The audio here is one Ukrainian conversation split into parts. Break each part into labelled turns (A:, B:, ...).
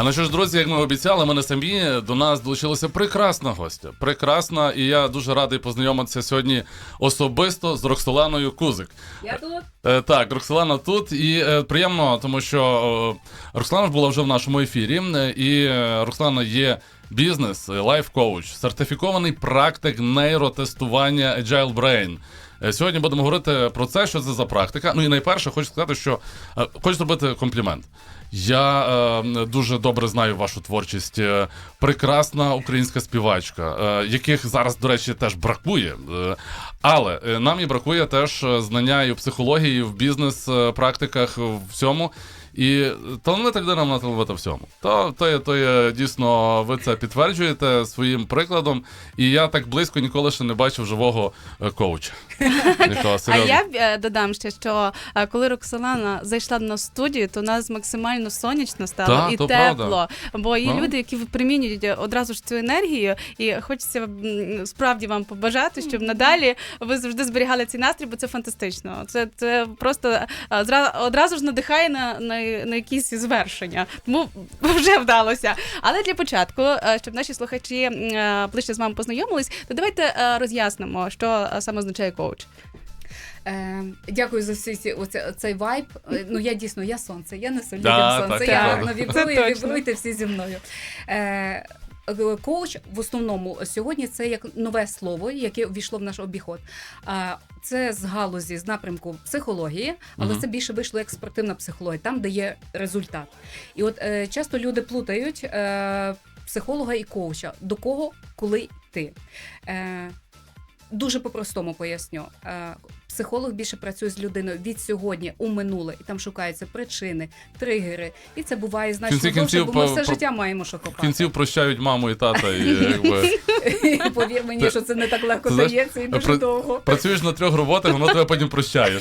A: А ну що ж, друзі, як ми обіцяли, ми не самі до нас долучилася прекрасна гостя. Прекрасна, і я дуже радий познайомитися сьогодні особисто з Роксоланою Кузик.
B: Я тут.
A: Е, Так, Роксолана тут, і е, приємно, тому що е, Роксолана ж була вже в нашому ефірі, е, і е, Роксолана є бізнес, е, лайф-коуч, сертифікований практик нейротестування Agile Brain. Е, Сьогодні будемо говорити про це, що це за практика. Ну і найперше хочу сказати, що е, хочу зробити комплімент. Я е, дуже добре знаю вашу творчість. Е, прекрасна українська співачка, е, яких зараз, до речі, теж бракує. Е, але е, нам і бракує теж е, знання і в психології, і в бізнес-практиках, в всьому. І талановита людина вона талановита всьому. То, то, є, то є дійсно, ви це підтверджуєте своїм прикладом. І я так близько ніколи ще не бачив живого е, коуча. Нікого,
C: А я е, додам ще, що е, коли Роксолана зайшла до нас в студію, то у нас максимально сонячно стало
A: Так,
C: і
A: то
C: тепло.
A: правда.
C: Бо є
A: Ну.
C: люди, які випромінюють одразу ж цю енергію, і хочеться справді вам побажати, щоб надалі ви завжди зберігали цей настрій, бо це фантастично. Це, це просто зра- одразу ж надихає на, на, на якісь звершення. Тому вже вдалося. Але для початку, е, щоб наші слухачі е, ближче з вами познайомились, то давайте е, роз'яснимо, що саме означає коуч.
B: Е, дякую за всі ці оце, цей вайб. Ну я дійсно я сонце, я несу людям
A: Да,
B: сонце.
A: так,
B: я
A: так.
B: вібрую, вібруйте всі зі мною. Е, Коуч в основному сьогодні це як нове слово, яке ввійшло в наш обіход. А, Це з галузі, з напрямку психології, але
A: Мгм.
B: це більше вийшло як спортивна психологія, там, де є результат. І от е, часто люди плутають е, психолога і коуча. До кого, коли йти. Е, Дуже по-простому поясню. Е, Психолог більше працює з людиною від сьогодні у минуле, і там шукаються причини, тригери. І це буває значно довше,
A: кінців
B: бо ми все
A: про-
B: життя маємо що копати.
A: кінців прощають маму і тата, і якби.
B: Повір мені, що це не так легко дається і дуже довго.
A: Працюєш на трьох роботах, воно тебе потім прощає,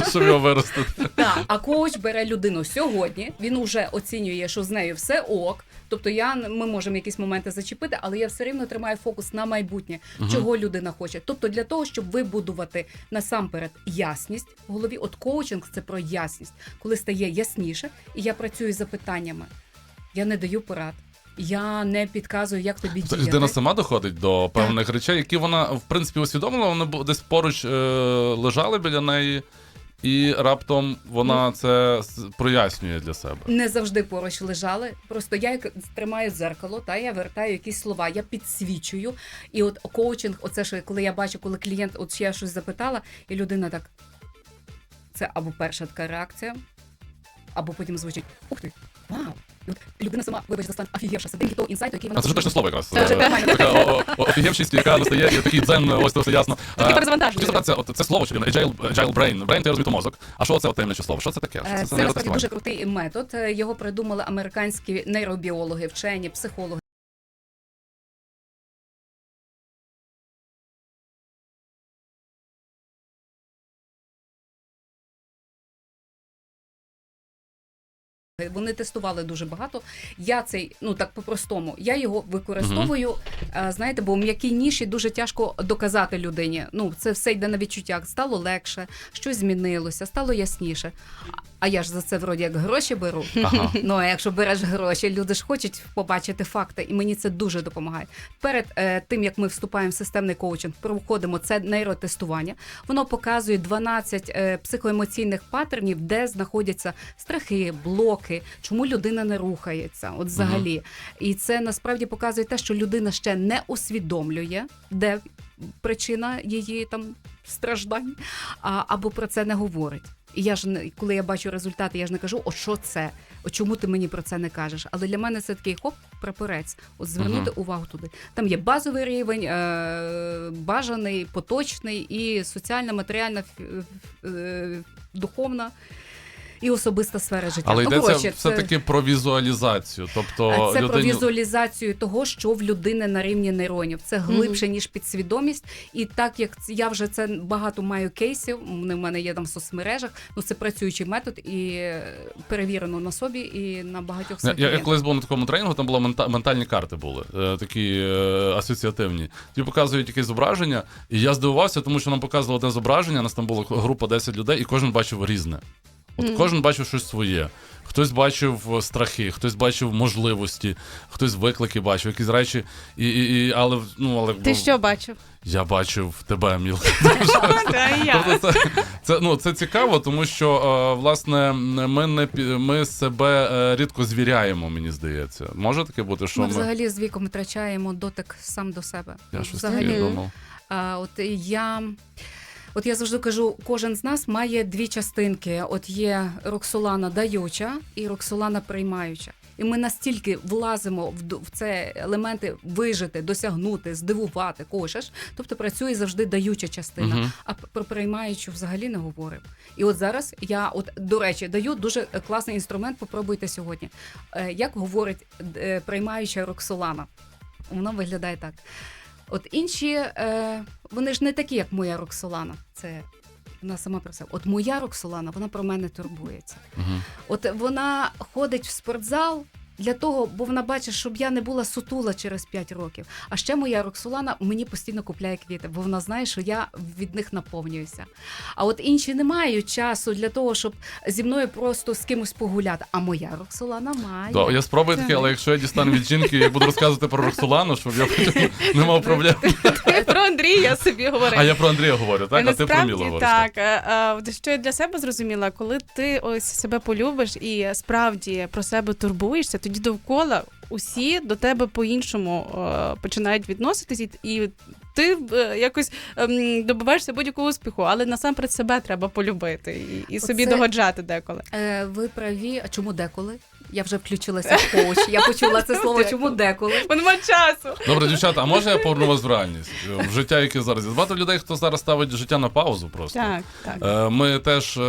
A: щоб, його виростити.
B: Так, а коуч бере людину сьогодні. Він вже оцінює, що з нею все ок. Тобто я ми можемо якісь моменти зачепити, але я все рівно тримаю фокус на майбутнє, чого людина хоче. Тобто, для того, щоб вибудувати насамперед ясність в голові, от коучинг це про ясність, коли стає ясніше, і я працюю за питаннями. Я не даю порад. Я не підказую, як тобі діяти.
A: Людина сама доходить до певних речей, які вона в принципі усвідомила, вони десь поруч е, лежали біля неї, і раптом вона це с- прояснює для себе.
B: не завжди поруч лежали. Просто я як тримаю дзеркало, та я вертаю якісь слова, я підсвічую. І от коучинг, оце що коли я бачу, коли клієнт, от ще я щось запитала, і людина так. Це або перша така реакція, або потім звучить Ух ти, вау! Людина сама, вибач за стан, офігевша, сидить того інсайту, який вона
A: А це ж точно слово якраз.
B: Це вже нормально.
A: Така о- о- офігевшість, яка настає, і такий дзен, ось це все ясно.
C: Таке перезавантаження.
A: от Це слово, що agile, agile brain. Brain – це розуміти мозок. А що це от таємниче слово? Що це таке? Що
B: Е,
A: це
B: Це насправді
A: нейротестування?
B: дуже крутий метод. Е, Його придумали американські нейробіологи, вчені, психологи. Вони тестували дуже багато. Я цей, ну так по-простому, я його використовую. е, Знаєте, бо м'якій ніші дуже тяжко доказати людині. Ну, це все йде на відчуттях. Стало легше, щось змінилося, стало ясніше. А я ж за це вроді як гроші беру.
A: Ага.
B: Ну а якщо береш гроші, люди ж хочуть побачити факти, і мені це дуже допомагає. Перед е, тим як ми вступаємо в системний коучинг, проходимо це нейротестування. Воно показує 12 е, психоемоційних паттернів, де знаходяться страхи, блоки, чому людина не рухається. От взагалі, і це насправді показує те, що людина ще не усвідомлює, де причина її там страждань, а, або про це не говорить. І я ж не коли я бачу результати, я ж не кажу, о що це? О, чому ти мені про це не кажеш? Але для мене це такий хоп, прапорець. От звернути
A: Мгм.
B: увагу туди. Там є базовий рівень, е- бажаний, поточний і соціальна, матеріальна, е- духовна і особиста сфера життя.
A: Але
B: Ну,
A: йдеться
B: коротше,
A: все-таки про візуалізацію. Тобто
B: це про візуалізацію того, що в людини на рівні нейронів. Це глибше ніж підсвідомість. І так як я вже це багато маю кейсів, вони в мене є там в соцмережах. Ну це працюючий метод і е, перевірено на собі і на багатьох
A: Я,
B: своїх
A: я, я колись був на такому тренінгу, там були мента, ментальні карти були, е, такі е, асоціативні. Ті показують якесь зображення, і я здивувався, тому що нам показували одне зображення, нас там була група 10 людей, і кожен бачив різне. От
C: Мгм.
A: кожен бачив щось своє. Хтось бачив е, страхи, хтось бачив можливості, хтось виклики бачив, якісь речі. І, і, і, але, ну, але
C: Ти що бачив?
A: я бачив тебе, Мілка. Тобто це, це, ну, це цікаво, тому що е, власне ми не ми себе е, рідко звіряємо, мені здається. Може таке бути, що
B: Ми
A: ми.
B: взагалі з віком втрачаємо дотик сам до себе.
A: Я щось
B: взагалі.
A: таке думав.
B: А, от я. От я завжди кажу, кожен з нас має дві частинки: от є Роксолана даюча і Роксолана приймаюча. І ми настільки влазимо в, це елементи вижити, досягнути, здивувати аж. Тобто працює завжди даюча частина.
A: Мгм.
B: А про приймаючу взагалі не говоримо. І от зараз я, от до речі, даю дуже класний інструмент. Попробуйте сьогодні. Е, Як говорить е, приймаюча Роксолана? Воно виглядає так. От інші, е, вони ж не такі, як моя Роксолана. Це вона сама про себе. От моя Роксолана, вона про мене турбується.
A: Угу.
B: От вона ходить в спортзал. Для того, бо вона бачить, щоб я не була сутула через 5 років. А ще моя Роксолана мені постійно купляє квіти, бо вона знає, що я від них наповнююся. А от інші не мають часу для того, щоб зі мною просто з кимось погуляти. А моя Роксолана має.
A: Да, я спробую таке, але якщо я дістану від жінки, я буду розказувати про Роксолану, щоб я потім не мав проблем.
C: Ти про Андрія собі говорив.
A: А я про Андрія говорю, так? А ти про Мілу говориш.
C: так. Е, е, Що я для себе зрозуміла, коли ти ось себе полюбиш і справді про себе турбуєшся, тоді довкола усі до тебе по-іншому е, починають відноситись, і, і ти е, якось ем, добиваєшся будь-якого успіху, але насамперед себе треба полюбити і, і собі
B: Оце-
C: догоджати деколи.
B: Е, ви праві. А чому деколи? Я вже включилася в коуч. Я почула це слово. Чому деколи?
C: Бо нема часу.
A: Добре, дівчата, а може я поверну вас в реальність? В життя, яке зараз є. Багато людей, хто зараз ставить життя на паузу просто.
C: Так, так.
A: Е, Ми теж, е,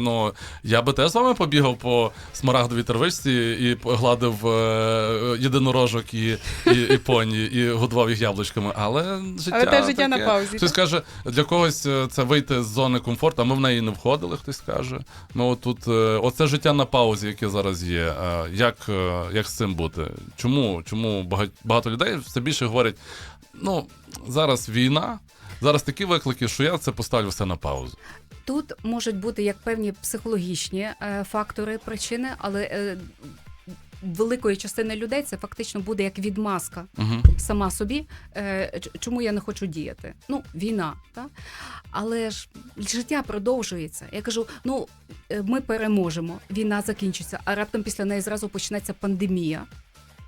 A: ну я би теж з вами побігав по смарагдовій травичці і гладив е, єдинорожок і, і, і поні, і годував їх яблучками. Але життя.
C: Але теж життя
A: таке.
C: на паузі,
A: Хтось
C: так?
A: каже, для когось це вийти з зони комфорту, а ми в неї не входили, хтось каже. Отут, е, оце життя на паузі, яке зараз є. Е, Як, е, як з цим бути? Чому, чому багато людей все більше говорять: ну, зараз війна. Зараз такі виклики, що я це поставлю все на паузу.
B: Тут можуть бути як певні психологічні е, фактори, причини, але е, великої частини людей це фактично буде як відмазка
A: Угу.
B: сама собі. Е, чому я не хочу діяти? Ну, війна, так? Але ж життя продовжується. Я кажу: ну е, ми переможемо, війна закінчиться, а раптом після неї зразу почнеться пандемія.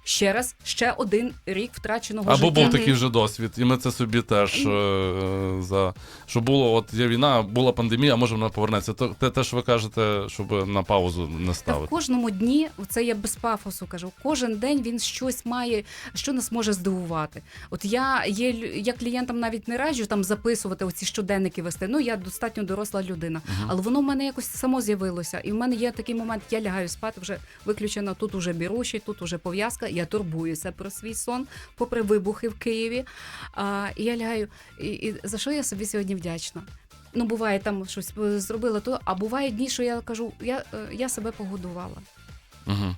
B: Ще раз, ще один рік втраченого
A: Або
B: життя.
A: був такий вже досвід, і ми це собі теж е, за що було, от є війна, була пандемія, може вона повернеться. То те, те, що ви кажете, щоб на паузу не
B: Та в кожному дні, це я без пафосу кажу, кожен день він щось має, що нас може здивувати. От я є лю- я клієнтам навіть не раджу там записувати оці щоденники вести. Ну я достатньо доросла людина, але воно в мене якось само з'явилося. І в мене є такий момент, я лягаю спати, вже виключено. Тут уже біруші, тут уже пов'язка. Я турбуюся про свій сон, попри вибухи в Києві. А, і я лягаю. І, і за що я собі сьогодні вдячна? Ну, буває, там щось е, зробила, то а буває дні, що я кажу, я, е, я себе погодувала.
A: Угу.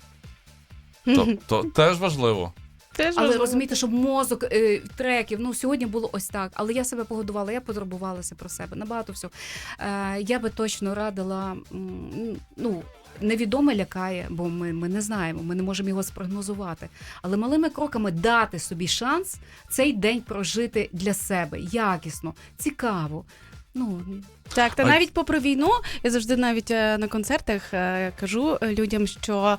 A: То, то теж важливо.
C: Теж
B: Але
C: важливо.
B: розумієте, щоб мозок е, треків, ну сьогодні було ось так. Але я себе погодувала, я потурбувалася про себе. Набагато всього. Е, я би точно радила, м, ну. Невідоме лякає, бо ми, ми не знаємо, ми не можемо його спрогнозувати. Але малими кроками дати собі шанс цей день прожити для себе якісно, цікаво. Ну
C: Так, та навіть попри війну, я завжди навіть е, на концертах е, кажу людям, що.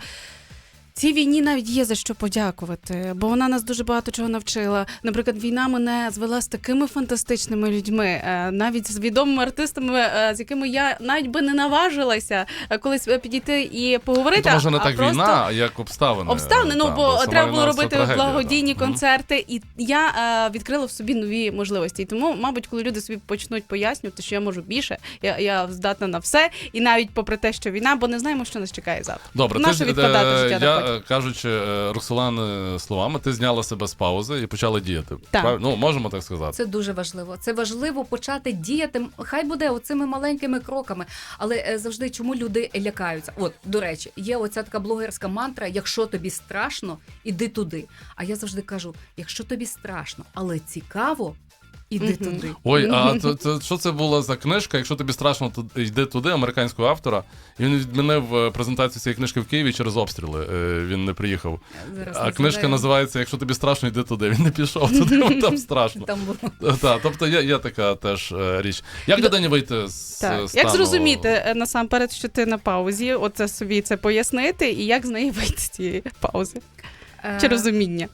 C: Цій війні навіть є за що подякувати, бо вона нас дуже багато чого навчила. Наприклад, війна мене звела з такими фантастичними людьми, е, навіть з відомими артистами, е, з якими я навіть би не наважилася е, колись підійти і поговорити.
A: Ну, може не
C: а
A: так
C: просто...
A: війна, як обставини.
C: Обставини, ну
A: Та,
C: бо
A: сама
C: треба було робити
A: трагедія,
C: благодійні.
A: Мгм.
C: концерти, і я відкрила в собі нові можливості. І тому, мабуть, коли люди собі почнуть пояснювати, що я можу більше, я, я здатна на все, і навіть попри те, що війна, бо не знаємо, що нас чекає завтра.
A: Добре,
C: Нащо відкладати життя
A: я, е, кажучи е, Роксолани словами, ти зняла себе з паузи і почала діяти.
C: Так.
A: Ну, можемо так сказати.
B: Це дуже важливо. Це важливо почати діяти. Хай буде оцими маленькими кроками. Але е, завжди чому люди лякаються? От до речі, є оця така блогерська мантра: якщо тобі страшно, іди туди. А я завжди кажу: якщо тобі страшно, але цікаво. Іди туди.
A: Ой, а то, то, що це була за книжка? Якщо тобі страшно, то йди туди, американського автора. І він відмінив е, презентацію цієї книжки в Києві через обстріли. Е, Він не приїхав.
B: Зараз
A: А
B: не
A: книжка
B: згадаю.
A: називається Якщо тобі страшно, йди туди. Він не пішов туди, бо там страшно.
B: Там було.
A: Так, тобто є, є така теж е, річ. Як людині вийти з
C: Так.
A: е,
C: Як зрозуміти е, насамперед, що ти на паузі, оце собі це пояснити, і як з неї вийти з цієї паузи чи
B: Е,
C: розуміння?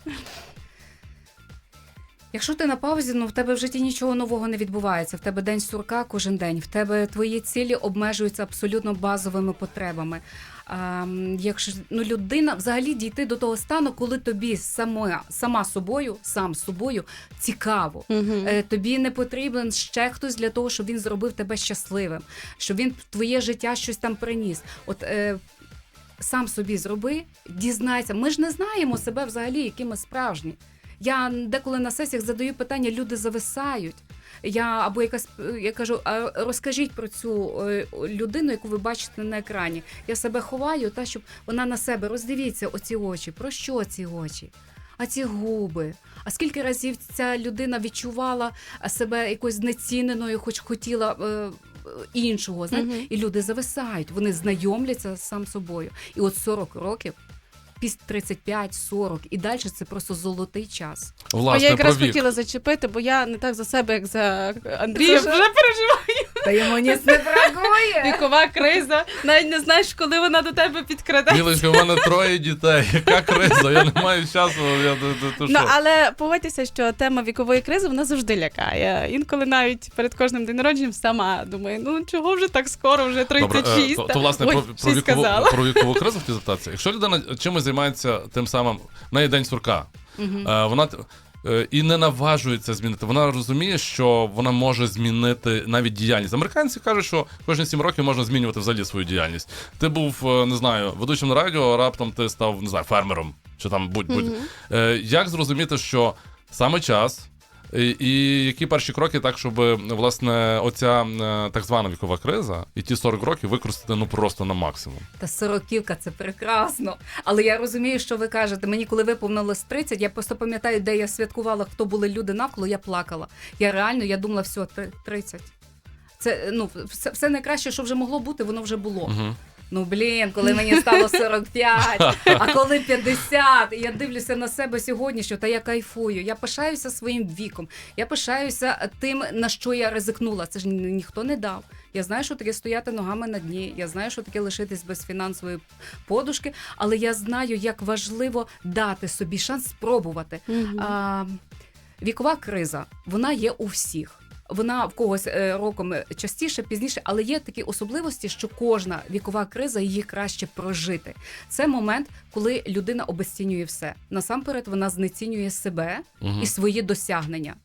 B: Якщо ти на паузі, ну в тебе в житті нічого нового не відбувається. В тебе день сурка кожен день. В тебе твої цілі обмежуються абсолютно базовими потребами. А, якщо ну, людина взагалі дійти до того стану, коли тобі сама, сама собою, сам собою цікаво. Е, Тобі не потрібен ще хтось для того, щоб він зробив тебе щасливим, щоб він в твоє життя щось там приніс. От е, сам собі зроби, дізнайся. Ми ж не знаємо себе взагалі, які ми справжні. Я деколи на сесіях задаю питання, люди зависають. Я або якась я кажу, а розкажіть про цю е, людину, яку ви бачите на екрані. Я себе ховаю, та щоб вона на себе роздивіться оці очі. Про що ці очі? А ці губи. А скільки разів ця людина відчувала себе якось знеціненою, хоч хотіла е, іншого. Знаєте?
C: Мгм.
B: І люди зависають, вони знайомляться з сам собою. І от 40 років, після 35-40, і далі це просто золотий час.
A: Власне,
C: я якраз хотіла зачепити, бо я не так за себе, як за Андрія. Вже переживаю.
B: Та йому ніс не бракує.
C: Вікова криза. Навіть не знаєш, коли вона до тебе підкраде.
A: Мілочка, у мене троє дітей. Яка криза? Я не маю часу. Я, ти, ти
C: Ну але погодьтеся, що тема вікової кризи вона завжди лякає. Інколи навіть перед кожним день народженням сама думаю, ну чого вже так скоро, вже
A: Добре,
C: 36.
A: е, то, то власне
C: Ой,
A: про, про, вікову, про вікову кризу хотів запитатися. Якщо людина чимось займається тим самим, в неї день сурка, е, вона е, і не наважується змінити. Вона розуміє, що вона може змінити навіть діяльність. Американці кажуть, що кожні 7 років можна змінювати взагалі свою діяльність. Ти був, е, не знаю, ведучим на радіо, а раптом ти став не знаю, фермером чи там будь-будь. Е, Як зрозуміти, що саме час? І, і які перші кроки, так, щоб власне оця е, так звана вікова криза і ті 40 років використати ну просто на максимум.
B: Та сороківка це прекрасно. Але я розумію, що ви кажете. Мені, коли виповнилось 30, я просто пам'ятаю, де я святкувала, хто були люди навколо, я плакала. Я реально я думала, все, три- 30. Це ну все, все найкраще, що вже могло бути, воно вже було.
A: Угу.
B: Ну блін, коли мені стало 45, а коли 50, і я дивлюся на себе сьогодні, що та я кайфую. Я пишаюся своїм віком. Я пишаюся тим, на що я ризикнула. Це ж ніхто не дав. Я знаю, що таке стояти ногами на дні. Я знаю, що таке лишитись без фінансової подушки, але я знаю, як важливо дати собі шанс спробувати.
C: Мгм.
B: А, вікова криза, вона є у всіх. Вона в когось е, роком частіше, пізніше, але є такі особливості, що кожна вікова криза її краще прожити. Це момент, коли людина обесцінює все. Насамперед, вона знецінює себе
A: Угу.
B: і свої досягнення.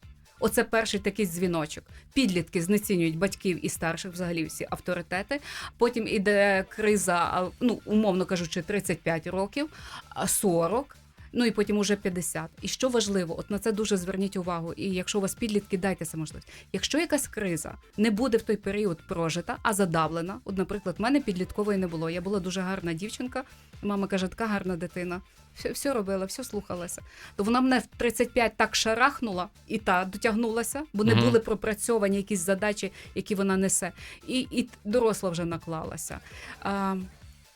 B: Оце перший такий дзвіночок. Підлітки знецінюють батьків і старших, взагалі всі авторитети. Потім іде криза, ну умовно кажучи, 35 років, а 40. Ну і потім уже 50. І що важливо, от на це дуже зверніть увагу. І якщо у вас підлітки, дайте це можливість. Якщо якась криза не буде в той період прожита, а задавлена, от, наприклад, в мене підліткової не було. Я була дуже гарна дівчинка. Мама каже, така гарна дитина. Все, все робила, все слухалася. То вона мене в 35 так шарахнула і та дотягнулася, бо не були пропрацьовані якісь задачі, які вона несе. І, і доросла вже наклалася. А,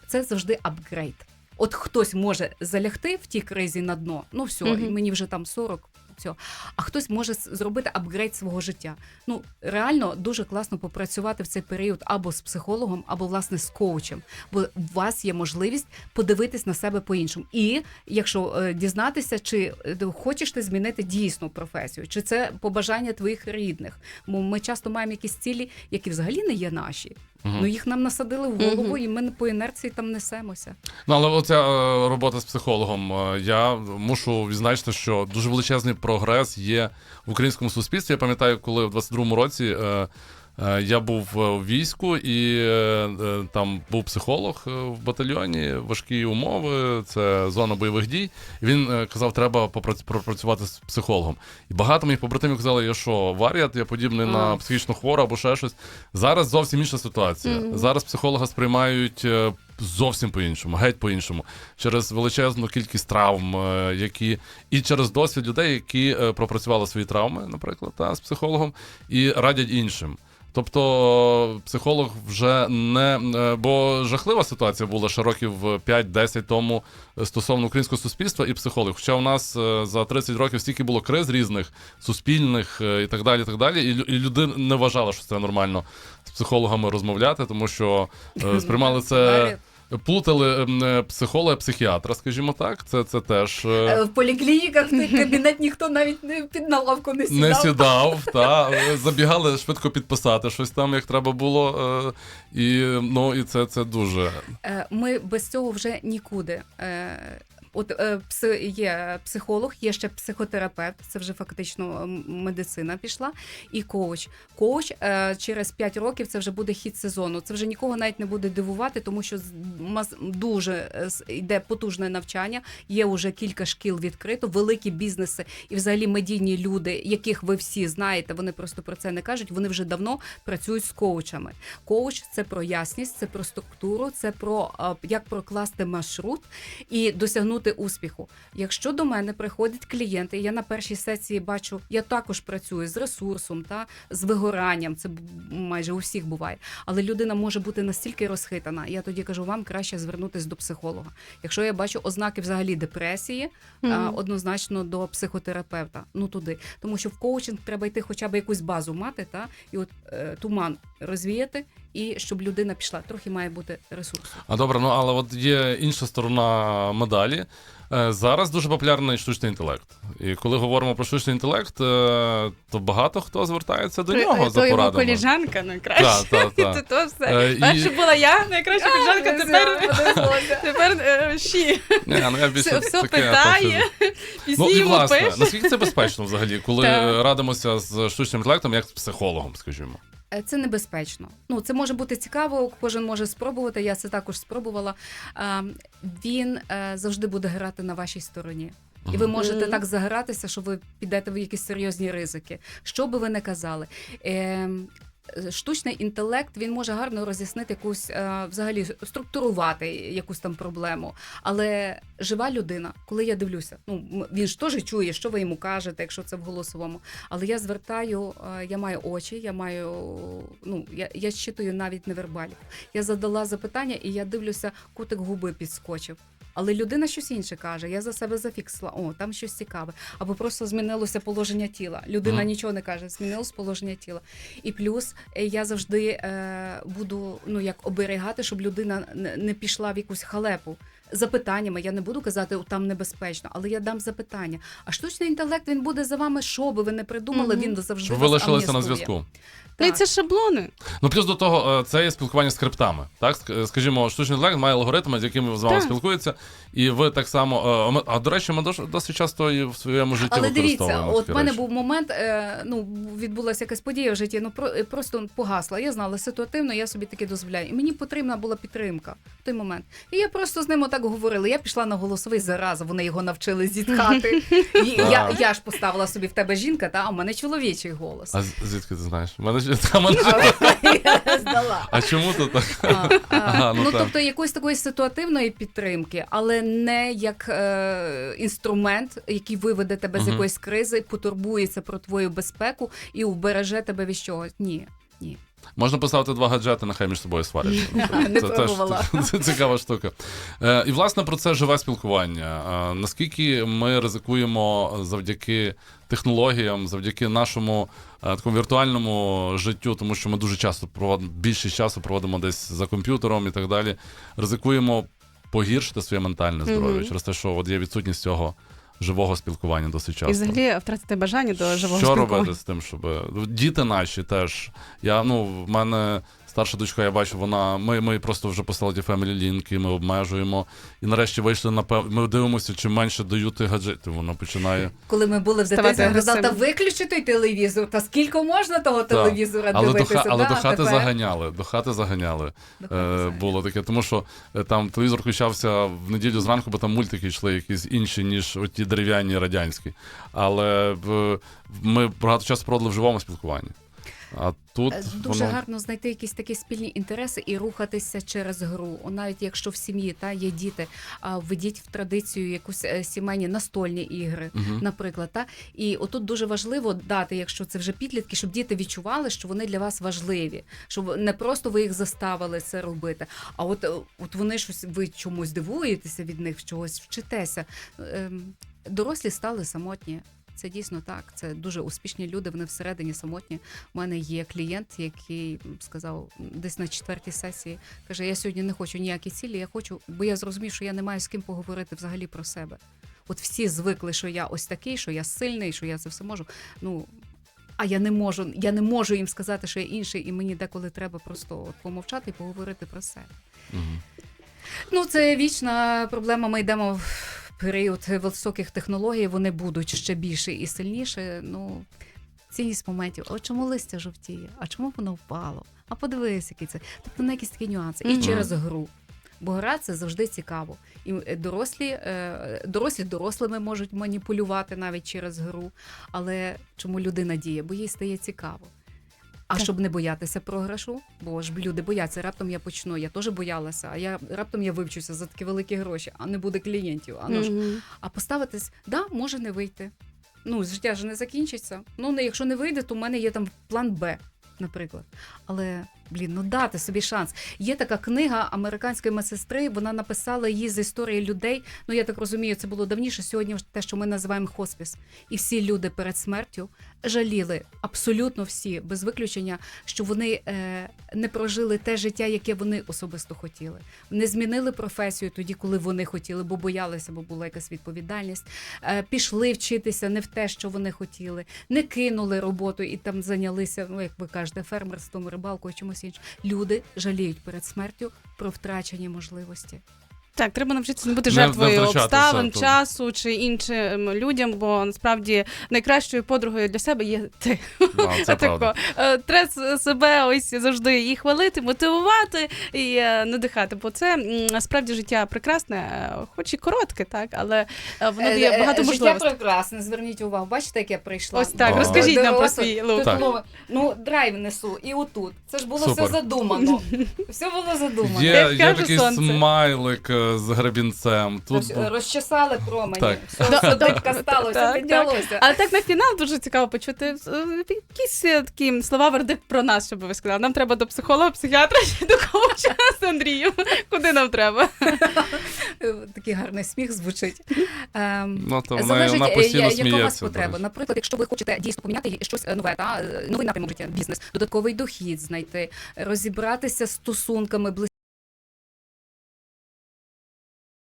B: це завжди апгрейд. От хтось може залягти в тій кризі на дно, ну все,
C: Мгм.
B: і мені вже там 40, все. А хтось може зробити апгрейд свого життя. Ну реально дуже класно попрацювати в цей період або з психологом, або власне з коучем. Бо у вас є можливість подивитись на себе по-іншому. І якщо е, дізнатися, чи е, хочеш ти змінити дійсну професію, чи це побажання твоїх рідних. Бо ми часто маємо якісь цілі, які взагалі не є наші. Ну їх нам насадили в голову,
C: угу.
B: і ми по інерції там несемося.
A: Ну, але оця е, робота з психологом. е, Я мушу відзначити, що дуже величезний прогрес є в українському суспільстві. Я пам'ятаю, коли в 22-му році. Е, е, Я був е, у війську і е, е, там був психолог е, в батальйоні, важкі умови, це зона бойових дій. І він е, казав, треба пропрацювати з психологом. І багато моїх побратимів казали, я що, варіат, я подібний на
B: А.
A: психічно хвору або ще щось. Зараз зовсім інша ситуація.
C: Мгм.
A: Зараз психолога сприймають е, зовсім по-іншому, геть по-іншому, через величезну кількість травм, е, які і через досвід людей, які е, пропрацювали свої травми, наприклад, та, з психологом, і радять іншим. Тобто психолог вже не е, бо жахлива ситуація була ще років 5-10 тому е, стосовно українського суспільства і психолог. Хоча у нас е, за 30 років стільки було криз різних суспільних е, і так далі. І так далі. І, лю- люди не вважали, що це нормально з психологами розмовляти, тому що е, сприймали це. Плутали ем, е, психолога, психіатра, скажімо так. Це, це теж е,
B: Е, В поліклініках в кабінет ніхто навіть не під налавку не сідав.
A: не сідав, та забігали швидко підписати щось там, як треба було. е, І ну і це, це дуже
B: Е, Ми без цього вже нікуди. Е, От е, пси- є психолог, є ще психотерапевт, це вже фактично медицина пішла, і коуч. Коуч е, через 5 років це вже буде хід сезону. Це вже нікого навіть не буде дивувати, тому що дуже е, йде потужне навчання. Є вже кілька шкіл відкрито, великі бізнеси і взагалі медійні люди, яких ви всі знаєте, вони просто про це не кажуть. Вони вже давно працюють з коучами. Коуч це про ясність, це про структуру, це про е, як прокласти маршрут і досягнути успіху. Якщо до мене приходять клієнти, і я на першій сесії бачу, я також працюю з ресурсом та з вигоранням. Це майже у всіх буває. Але людина може бути настільки розхитана. Я тоді кажу, вам краще звернутися до психолога. Якщо я бачу ознаки взагалі депресії, а,
C: Мгм.
B: однозначно до психотерапевта. Ну туди, тому що в коучинг треба йти, хоча б якусь базу мати, та і от е, туман розвіяти, і щоб людина пішла. Трохи має бути ресурсу.
A: А добре, ну але от є інша сторона медалі. Е, Зараз дуже популярний штучний інтелект. І коли говоримо про штучний інтелект, е, то багато хто звертається до нього
C: то
A: за
C: його
A: порадами.
C: коліжанка найкраще.
A: Так, так,
C: І
A: так.
C: то, то все.
A: Е, і-
C: Перше була я, найкраща коліжанка, тепер, тепер е, щі.
A: Ні, ну я більше
C: Все, все
A: таке
C: питає, пісні
A: Ну і
C: йому
A: власне,
C: пише.
A: наскільки це безпечно взагалі, коли е, радимося з штучним інтелектом, як з психологом, скажімо.
B: Е, Це небезпечно. Ну це може бути цікаво, кожен може спробувати. Я це також спробувала. Він е, завжди буде грати на вашій стороні. І ви можете так загратися, що ви підете в якісь серйозні ризики. Що би ви не казали. Е, Штучний інтелект він може гарно роз'яснити якусь е, взагалі структурувати якусь там проблему. Але жива людина, коли я дивлюся, ну він ж теж чує, що ви йому кажете, якщо це в голосовому. Але я звертаю, е, я маю очі, я маю ну я, я щитую навіть невербаліку. Я задала запитання, і я дивлюся, кутик губи підскочив. Але людина щось інше каже. Я за себе зафіксила. О, там щось цікаве. Або просто змінилося положення тіла. Людина
A: Мгм.
B: нічого не каже, змінилось положення тіла. І плюс я завжди е, буду ну як оберігати, щоб людина не пішла в якусь халепу. Запитаннями я не буду казати, «О, там небезпечно, але я дам запитання. А штучний інтелект він буде за вами, що би ви не придумали,
C: Мгм.
B: він завжди
A: Щоб ви
B: вас
A: лишилися на зв'язку.
C: Ну і це шаблони.
A: Ну плюс до того, е, це є спілкування з скриптами. Так, скажімо, штучний інтелект має алгоритми, з якими з вами
C: Так.
A: спілкується, і ви так само. е, А до речі, ми досить часто і в своєму житті
B: Але дивіться, от в мене
A: речі.
B: був момент, е, ну відбулася якась подія в житті, ну е, просто погасла. Я знала ситуативно, я собі таки дозволяю. І мені потрібна була підтримка в той момент. І я просто з ним отак говорила. Я пішла на голосовий зараза, вони його навчили зітхати. І я, я ж поставила собі в тебе жінка, та а в мене чоловічий голос.
A: А з- звідки ти знаєш? У мене ж- а, мене ж-
B: Я здала.
A: а чому то так?
B: А, а,
A: Ага, ну
B: ну
A: так.
B: тобто якоїсь такої ситуативної підтримки, але не як е, інструмент, який виведе тебе з
A: Мгм.
B: якоїсь кризи, потурбується про твою безпеку і убереже тебе від чогось. Ні, ні.
A: Можна поставити два гаджети, нехай між собою сваряться.
B: Не
A: Це теж це цікава штука. Е, І власне про це живе спілкування. Е, Наскільки ми ризикуємо завдяки технологіям, завдяки нашому е, такому віртуальному життю, тому що ми дуже часто проводимо більшість часу проводимо десь за комп'ютером і так далі. Ризикуємо погіршити своє ментальне здоров'я
C: Мгм.
A: через те, що от є відсутність цього живого спілкування досить часто.
C: І взагалі втратити бажання до живого
A: Що
C: спілкування.
A: робити з тим, щоб діти наші теж. Я ну в мене старша дочка, я бачу, вона. Ми, ми просто вже поставили ті фемілі лінки, ми обмежуємо. І нарешті вийшли на пев... Ми дивимося, чим менше дають гаджетів, воно починає.
B: Коли ми були в дитинстві, я казала, та виключи той телевізор, та скільки можна того телевізора
A: Але, до,
B: дивитися?
A: ха... але
B: да,
A: до хати
B: тепер?
A: заганяли. До хати заганяли.
B: До хати
A: Е, було таке, тому що е, там телевізор включався в неділю зранку, бо там мультики йшли якісь інші, ніж ті дерев'яні радянські. Але в... ми багато часу проводили в живому спілкуванні. А тут
B: Е, Дуже
A: воно...
B: гарно знайти якісь такі спільні інтереси і рухатися через гру. Навіть якщо в сім'ї та є діти, а введіть в традицію якусь е, сімейні настольні ігри.
A: Мгм.
B: Наприклад, та і отут дуже важливо дати, якщо це вже підлітки, щоб діти відчували, що вони для вас важливі, щоб не просто ви їх заставили це робити. А от, е, от вони щось ви чомусь дивуєтеся від них, чогось вчитеся. Ем, Дорослі стали самотні. Це дійсно так. Це дуже успішні люди. Вони всередині самотні. У мене є клієнт, який сказав десь на четвертій сесії. каже: Я сьогодні не хочу ніякі цілі. Я хочу, бо я зрозумів, що я не маю з ким поговорити взагалі про себе. От всі звикли, що я ось такий, що я сильний, що я це все можу. Ну а я не можу, я не можу їм сказати, що я інший, і мені деколи треба просто от помовчати і поговорити про себе.
A: Мгм.
B: Ну, це вічна проблема. Ми йдемо в період високих технологій, вони будуть ще більше і сильніше. Ну, цінність моментів. От чому листя жовтіє? А чому воно впало? А подивись, який це. Тобто на якісь такі нюанси. І через гру. Бо гра це завжди цікаво. І е, дорослі, е, дорослі дорослими можуть маніпулювати навіть через гру. Але чому людина діє? Бо їй стає цікаво. А
C: Так.
B: щоб не боятися програшу, бо ж люди бояться, раптом я почну. Я теж боялася, а я раптом я вивчуся за такі великі гроші, а не буде клієнтів. А ну ж
C: Мгм.
B: а поставитись, да, може не вийти. Ну, життя ж не закінчиться. Ну, не, якщо не вийде, то в мене є там план Б, наприклад. Але, блін, ну дати собі шанс. Є така книга американської медсестри, вона написала її з історії людей. Ну, я так розумію, це було давніше. Сьогодні те, що ми називаємо хоспіс. І всі люди перед смертю жаліли, абсолютно всі, без виключення, що вони е, не прожили те життя, яке вони особисто хотіли. Не змінили професію тоді, коли вони хотіли, бо боялися, бо була якась відповідальність. Е, пішли вчитися не в те, що вони хотіли, не кинули роботу і там зайнялися, ну як ви кажете, фермерством, рибалкою, чимось іншим. Люди жаліють перед смертю про втрачені можливості.
C: Так, треба навчитися не бути
A: Не-
C: жертвою
A: не
C: обставин,
A: все,
C: часу чи іншим людям, бо насправді найкращою подругою для себе є ти.
A: Да, це правда.
C: Е, Треба себе ось завжди і хвалити, мотивувати і е, надихати. Бо це м, справді життя прекрасне, е, хоч і коротке, так, але воно дає багато
B: Життя прекрасне, зверніть увагу. Бачите, як я прийшла?
C: Ось так,
A: О.
C: розкажіть нам про свій лук.
A: Так.
B: Ну, драйв несу, і отут. Це ж було
A: Супер.
B: все задумано. Все було задумано.
A: Є, є такий
C: сонце.
A: смайлик з гребінцем. Тут
B: Роз- Розчесали промені.
A: Так.
B: Все, все
C: да,
B: дитька стало, все
C: так,
B: піднялося.
C: Але так на фінал дуже цікаво почути е, якісь е, такі слова вердикт про нас, щоб ви сказали. Нам треба до психолога, психіатра чи до коуча з Андрієм. Куди нам треба?
B: Такий гарний сміх звучить. Ем,
A: ну, то вона,
B: Залежить,
A: вона
B: е,
A: постійно
B: я- яка у вас
A: сміється.
B: потреба. Наприклад, якщо ви хочете дійсно поміняти щось е, нове, та е, новий напрямок життя, бізнес, додатковий дохід знайти, розібратися з стосунками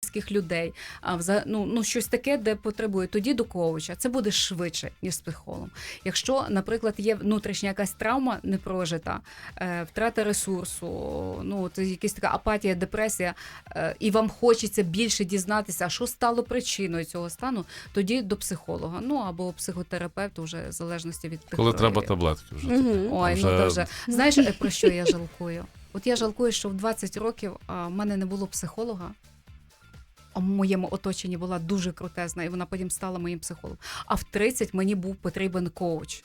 B: близьких людей, а вза- ну, ну щось таке, де потребує тоді до коуча. Це буде швидше ніж з психологом. Якщо, наприклад, є внутрішня якась травма не прожита, е, втрата ресурсу, ну от якась така апатія, депресія, е, і вам хочеться більше дізнатися, що стало причиною цього стану, тоді до психолога, ну або психотерапевта, вже в залежності від тих
A: Коли треба таблетки вже.
C: Мгм.
B: Ой,
A: Вже-
B: ну то вже знаєш, про що я жалкую? От я жалкую, що в 20 років а, в мене не було психолога. В моєму оточенні була дуже крутезна, і вона потім стала моїм психологом. А в 30 мені був потрібен коуч.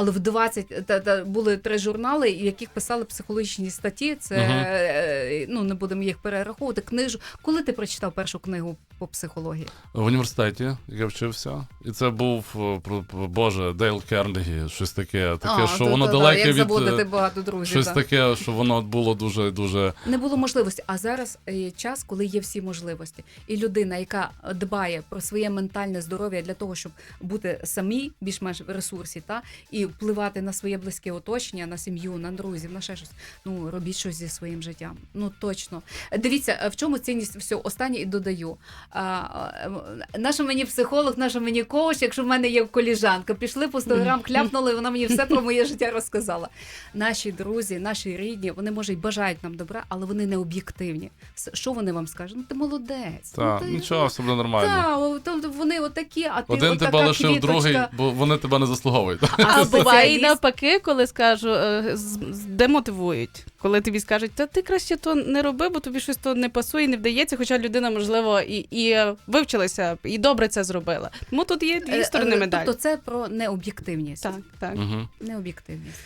B: Але в 20 та, та, були три журнали, в яких писали психологічні статті. Це е, ну не будемо їх перераховувати. Книжу. Коли ти прочитав першу книгу по психології?
A: В університеті я вчився, і це був е, Боже, Дейл Кернегі, щось таке. Таке, що
B: то-
A: воно
B: то, да,
A: далеке
B: як
A: від
B: забудете
A: е,
B: багато друзів.
A: щось
B: да.
A: таке, що воно було дуже дуже.
B: не було можливості. А зараз є час, коли є всі можливості. І людина, яка дбає про своє ментальне здоров'я для того, щоб бути самій більш-менш в ресурсі, та і впливати на своє близьке оточення, на сім'ю, на друзів, на ще щось. Ну робіть щось зі своїм життям. Ну точно. Дивіться, в чому цінність всього. Останнє і додаю. А, е, наша мені психолог, наша мені коуч, якщо в мене є коліжанка, пішли по 100 грам, кляпнули, вона мені все про моє життя розказала. Наші друзі, наші рідні, вони може й бажають нам добра, але вони не об'єктивні. Що вони вам скажуть? Ну ти молодець.
A: Та,
B: ну, ти,
A: нічого, все буде нормально.
B: Та, то вони отакі, а ти
A: Один тебе лишив, другий, бо вони тебе не заслуговують.
B: А
C: буває і навпаки, коли скажу, е, демотивують. Коли тобі скажуть, та ти краще то не роби, бо тобі щось то не пасує, не вдається, хоча людина, можливо, і, і вивчилася, і добре це зробила. Тому тут є дві
B: Е,
C: сторони
B: е,
C: медалі.
B: Тобто це про необ'єктивність.
C: Так, так.
A: Угу.
B: Необ'єктивність.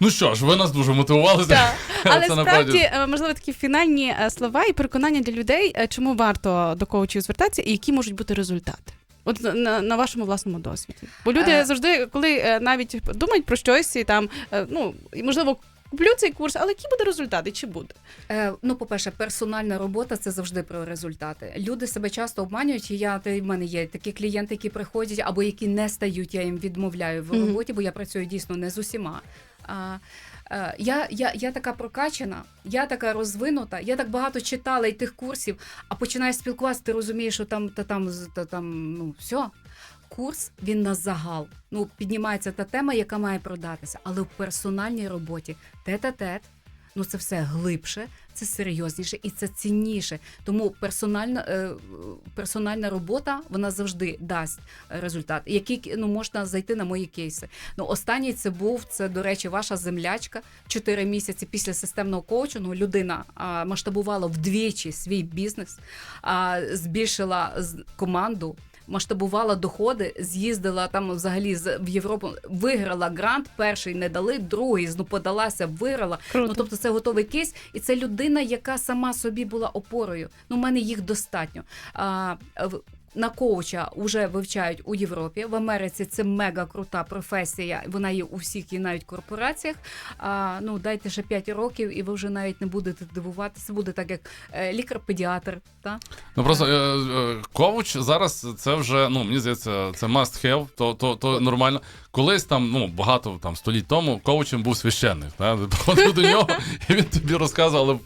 A: Ну що ж, ви нас дуже мотивували.
C: Так. Але
A: Це
C: справді, можливо, такі фінальні слова і переконання для людей, чому варто до коучів звертатися і які можуть бути результати. От на, на вашому власному досвіді. Бо люди
B: Е.
C: завжди, коли е, навіть думають про щось, і там, е, ну, і, можливо, куплю цей курс, але який буде результат і чи буде?
B: Е, ну, по-перше, персональна робота це завжди про результати. Люди себе часто обманюють. І я та в мене є такі клієнти, які приходять або які не стають. Я їм відмовляю в роботі, бо я працюю дійсно не з усіма. А, я, я, я така прокачана, я така розвинута, я так багато читала і тих курсів, а починаєш спілкуватися, ти розумієш, що там та там та там ну все. Курс він на загал. Ну піднімається та тема, яка має продатися, але в персональній роботі тет-а-тет, ну це все глибше, це серйозніше і це цінніше. Тому персональна, е, персональна робота вона завжди дасть результат. Який ну можна зайти на мої кейси. Ну останній це був це, до речі, ваша землячка. Чотири місяці після системного коучингу людина масштабувала вдвічі свій бізнес, а, збільшила команду. Масштабувала доходи, з'їздила там взагалі в Європу, виграла грант. Перший не дали, другий ну подалася, виграла.
C: Круто.
B: Ну тобто це готовий кейс, і це людина, яка сама собі була опорою. Ну, в мене їх достатньо. А, на коуча вже вивчають у Європі. В Америці це мега крута професія. Вона є у всіх і навіть корпораціях. А, ну дайте ще 5 років, і ви вже навіть не будете дивуватися. Буде так, як е, лікар-педіатр. Та?
A: Ну просто е, е, коуч зараз це вже, ну мені здається, це must have, то, то, то нормально. Колись там, ну багато там століть тому, коучем був священник. Та? До нього, і він тобі розказував,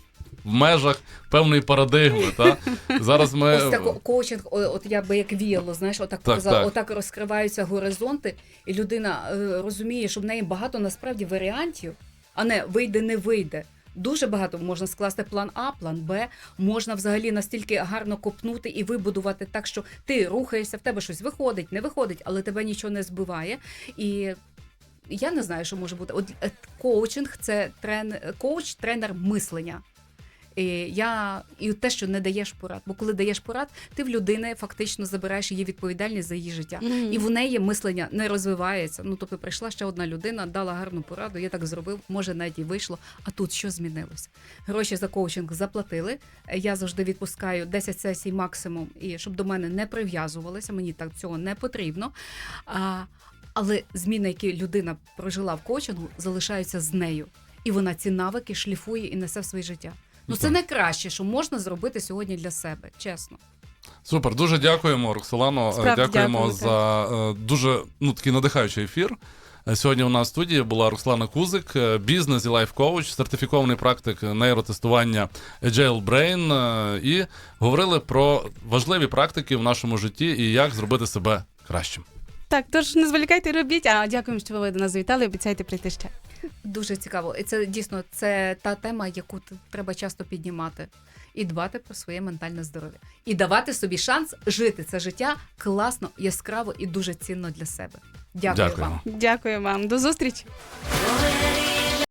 A: в межах певної парадигми. Та? Зараз ми.
B: Ось так коучинг, от я би як віяло, знаєш, отак
A: Так,
B: казала,
A: так.
B: отак розкриваються горизонти, і людина е, розуміє, що в неї багато насправді варіантів, а не вийде, не вийде. Дуже багато можна скласти план А, план Б. Можна взагалі настільки гарно копнути і вибудувати так, що ти рухаєшся, в тебе щось виходить, не виходить, але тебе нічого не збиває. І я не знаю, що може бути. От е, коучинг це трен... коуч, тренер мислення. Я і те, що не даєш порад. Бо коли даєш порад, ти в людини фактично забираєш її відповідальність за її життя.
C: Мгм.
B: І в неї мислення не розвивається. Ну тобто прийшла ще одна людина, дала гарну пораду, я так зробив, може навіть і вийшло. А тут що змінилося? Гроші за коучинг заплатили. Я завжди відпускаю 10 сесій максимум, і щоб до мене не прив'язувалися, мені так цього не потрібно. А, але зміни, які людина прожила в коучингу, залишаються з нею. І вона ці навики шліфує і несе в своє життя. Ну це найкраще, що можна зробити сьогодні для себе, чесно.
A: Супер, дуже дякуємо, Роксолано.
C: Справді
A: Дякуємо
C: дякую,
A: за е, дуже ну, такий надихаючий ефір. Е, Сьогодні у нас в студії була Руслана Кузик, е, бізнес і лайф-коуч, сертифікований практик нейротестування Agile Brain. е, І говорили про важливі практики в нашому житті і як зробити себе кращим.
C: Так, тож не зволікайте робіть. А дякуємо, що ви до нас завітали. Обіцяйте прийти ще.
B: Дуже цікаво. І це дійсно це та тема, яку треба часто піднімати. І дбати про своє ментальне здоров'я. І давати собі шанс жити це життя класно, яскраво і дуже цінно для себе. Дякую
A: Дякую.
B: вам.
C: Дякую вам. До зустрічі.